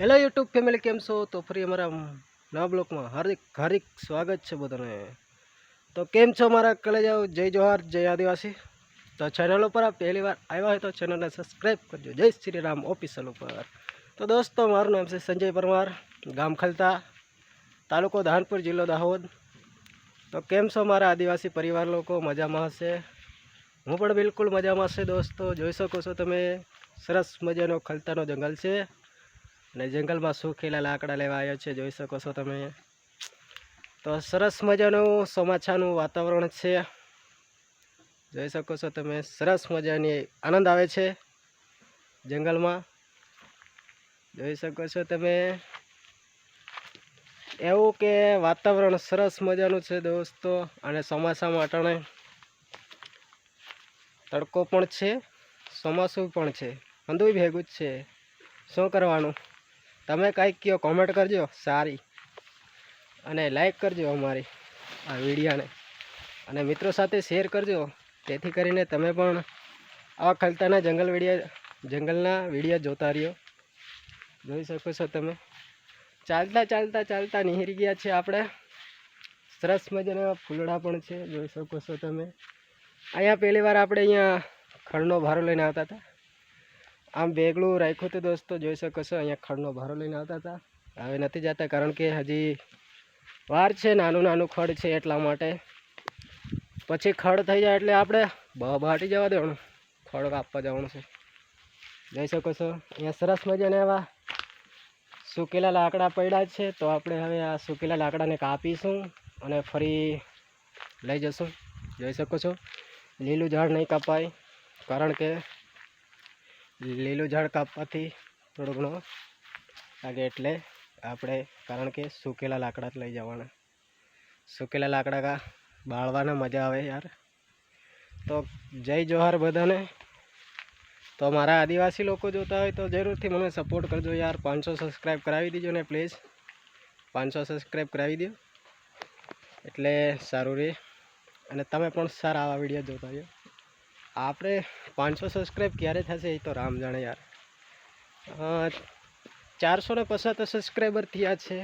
Hello YouTube family કેમ છો? તો ફરી અમારા નવા બ્લોકમાં હાર્દિક હાર્દિક સ્વાગત છે બધાને. તો કેમ છો મારા કલેજાઓ? જય જોહાર, જય આદિવાસી. તો ચેનલ ઉપર આપ પહેલી વાર આવ્યા હોય તો ચેનલને સબસ્ક્રાઈબ કરજો. જય શ્રી રામ ઓફિસલ ઉપર. તો દોસ્તો, મારું નામ છે સંજય પરમાર, ગામ ખલતા, તાલુકો ધાનપુર, જિલ્લો દાહોદ. તો કેમ છો મારા આદિવાસી પરિવાર લોકો? મજામાં હશે? હું પણ બિલકુલ મજામાં હશે દોસ્તો. જોઈ શકો છો તમે. સરસ મજાનો ખલતાનો જંગલ છે. અને જંગલમાં સુખેલા લાકડા લેવા આવ્યો છે, જોઈ શકો છો તમે. તો સરસ મજાનું ચોમાસાનું વાતાવરણ છે. જોઈ શકો છો તમે, સરસ મજાની આનંદ આવે છે જંગલમાં. જોઈ શકો છો તમે, એવું કે વાતાવરણ સરસ મજાનું છે દોસ્તો, અને ચોમાસામાં અટાણે તડકો પણ છે, ચોમાસું પણ છે. અંધુય ભેગું જ છે. શું કરવાનું? તમે કંઈક કહો કોમેન્ટ કરજો, સારી. અને લાઈક કરજો અમારી આ વિડીયાને. અને મિત્રો સાથે શેર કરજો તેથી કરીને તમે પણ આવા ખલતાના જંગલ વિડીયા, જંગલના વિડીયા જોતા રહ્યો. જોઈ શકો છો તમે. ચાલતા ચાલતા ચાલતા નિહરી ગયા છે આપણે. સરસ મજાના ફૂલડા પણ છે, જોઈ શકો છો તમે. અહીંયા પહેલી વાર આપણે અહીંયા ખડનો ભારો લઈને આવતા હતા. આમ બેગડું રાખ્યું હતું દોસ્તો જોઈ શકો છો, અહીંયા ખડનો ભારો લઈને આવતા હતા. હવે નથી જતા, કારણ કે હજી વાર છે, નાનું નાનું ખડ છે એટલા માટે. પછી ખડ થઈ જાય એટલે આપણે બાટી જવા દેવાનું, ખડ કાપવા જવાનું છે. જોઈ શકો છો, અહીંયા સરસ મજાના એવા સૂકેલા લાકડા પડ્યા છે, તો આપણે હવે આ સૂકેલા લાકડાને કાપીશું અને ફરી લઈ જશું. જોઈ શકો છો, લીલું ઝાડ નહીં કપાય, કારણ કે લીલું ઝાડ કાપવાથી થોડો ઘણો લાગે એટલે આપણે, કારણ કે સૂકેલા લાકડા જ લઈ જવાના. સૂકેલા લાકડા કા બાળવાના મજા આવે યાર. તો જય જોહાર બધાને. તો મારા આદિવાસી લોકો જોતા હોય તો જરૂરથી મને સપોર્ટ કરજો યાર. પાંચસો સબસ્ક્રાઈબ કરાવી દેજો ને પ્લીઝ પાંચસો સબસ્ક્રાઈબ કરાવી દો. એટલે સારું રહે અને તમે પણ સારા આવા વીડિયો જોતા રહ્યો. આપણે પાંચસો સબસ્ક્રાઈબ ક્યારે થશે એ તો રામ જાણે યાર. ચારસો ને પચાસ સબસ્ક્રાઈબર થયા છે,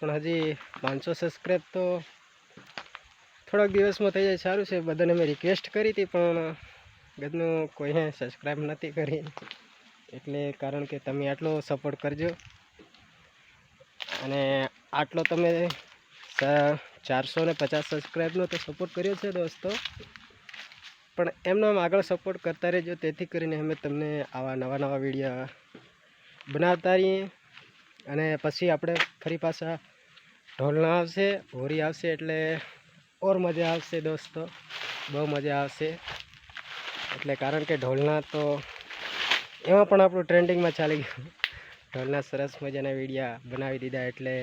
પણ હજી પાંચસો સબસ્ક્રાઈબ તો થોડાક દિવસમાં થઈ જાય, સારું છે. બધાને મેં રિક્વેસ્ટ કરી હતી, પણ ગદનું કોઈએ સબસ્ક્રાઈબ નથી કરી. એટલે કારણ કે તમે આટલો સપોર્ટ કરજો. અને આટલો તમે ચારસો ને પચાસ સબસ્ક્રાઈબનો તો સપોર્ટ કર્યો છે, દોસ્તો. પણ એમનો આમ આગળ સપોર્ટ કરતા રહેજો. તેથી કરીને અમે તમને આવા નવા નવા વીડિયો બનાવતા રહીએ. અને પછી આપણે ફરી પાછા ઢોલના આવશે હોરી આવશે એટલે ઓર મજા આવશે દોસ્તો. બહુ મજા આવશે. એટલે કારણ કે ઢોલના તો એમાં પણ આપણું ટ્રેન્ડિંગમાં ચાલી ગયું. ઢોલના સરસ મજાના વિડીયા બનાવી દીધા એટલે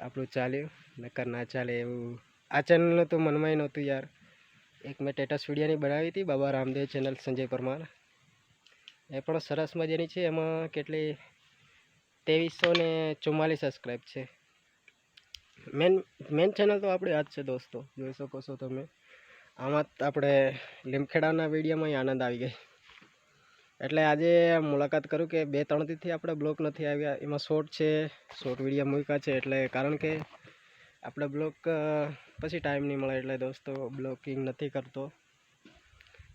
આપણું ચાલ્યું. નકર ના ચાલે એવું આ ચેનલનું તો મનમાં નહોતું યાર. એક મેં ટેટસ વિડીયાની બનાવી હતી, બાબા રામદેવ ચેનલ સંજય પરમાર. એ પણ સરસ મજાની છે, એમાં કેટલી ત્રેવીસો ને ચુમ્માલીસ સબસ્ક્રાઈબ છે. મેન મેન ચેનલ તો આપણે આ જ છે દોસ્તો, જોઈ શકો છો તમે. આમાં આપણે લીમખેડાના વિડીયોમાં આનંદ આવી ગઈ. એટલે આજે મુલાકાત કરું કે બે, ત્રણ દીથી આપણે બ્લોક નથી આવ્યા, એમાં શોર્ટ છે શોર્ટ વીડિયો મૂક્યા છે, એટલે કારણ કે આપણે બ્લોક પછી ટાઈમ નહીં મળે એટલે દોસ્તો બ્લોકિંગ નથી કરતો.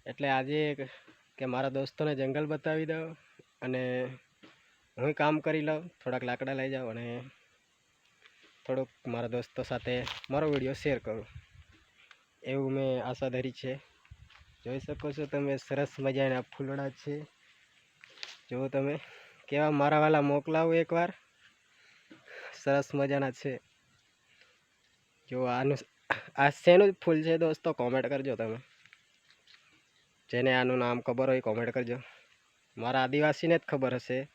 એટલે આજે કે મારા દોસ્તોને જંગલ બતાવી દઉં અને હું કામ કરી લઉં. થોડાક લાકડા લઈ જાઉં અને થોડુંક મારા દોસ્તો સાથે મારો વીડિયો શેર કરું. એવું મેં આશા ધરી છે. જોઈ શકો છો તમે, સરસ મજાના ફૂલડા છે. જુઓ તમે, કેવા મારા વાલા મોકલાવું એકવાર. સરસ મજાના છે. જો આનું આ શેનું ફૂલ છે દોસ્તો? કોમેન્ટ કરજો તમે. જેને આનું નામ ખબર હોય કોમેન્ટ કરજો. મારા આદિવાસીને જ ખબર હશે.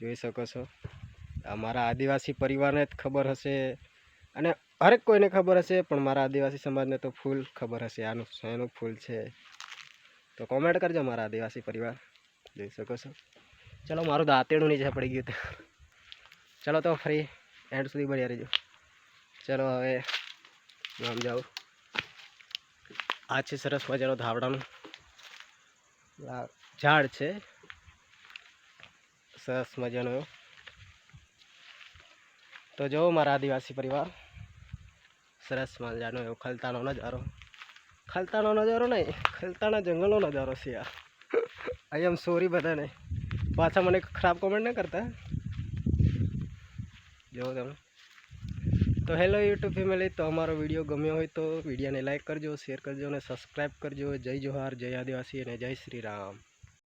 જોઈ શકો છો. મારા આદિવાસી પરિવારને જ ખબર હશે. અને હરેક કોઈને ખબર હશે, પણ મારા આદિવાસી સમાજને તો ફૂલ ખબર હશે. આનું શેનું ફૂલ છે. તો કોમેન્ટ કરજો મારા આદિવાસી પરિવાર. જોઈ શકો છો. ચલો, મારું દાંતેડું નીચે પડી ગયું ચલો, તો ફરી એન્ડ સુધી બળ્યા રહેજો. ચલો હવે ગામ જાઉં આ છે સરસ મજાનો ધાવડાનું ઝાડ છે. સરસ મજાનો. તો જો મારા આદિવાસી પરિવાર. સરસ મજાનો એવો ખલતાનો નજારો. ખલતાનો નજારો નહીં, ખલતાના જંગલનો નજારો છે યાર આઈ એમ સોરી બધાને. પાછા મને ખરાબ કોમેન્ટ ન કરતા. જો તમે. તો હેલો યુટ્યુબ ફેમિલી, તો અમારો વીડિયો ગમ્યો હોય તો વિડીયોને લાઈક કરજો, શેર કરજો અને સબસ્ક્રાઈબ કરજો. જય જોહાર, જય આદિવાસી અને જય શ્રી રામ.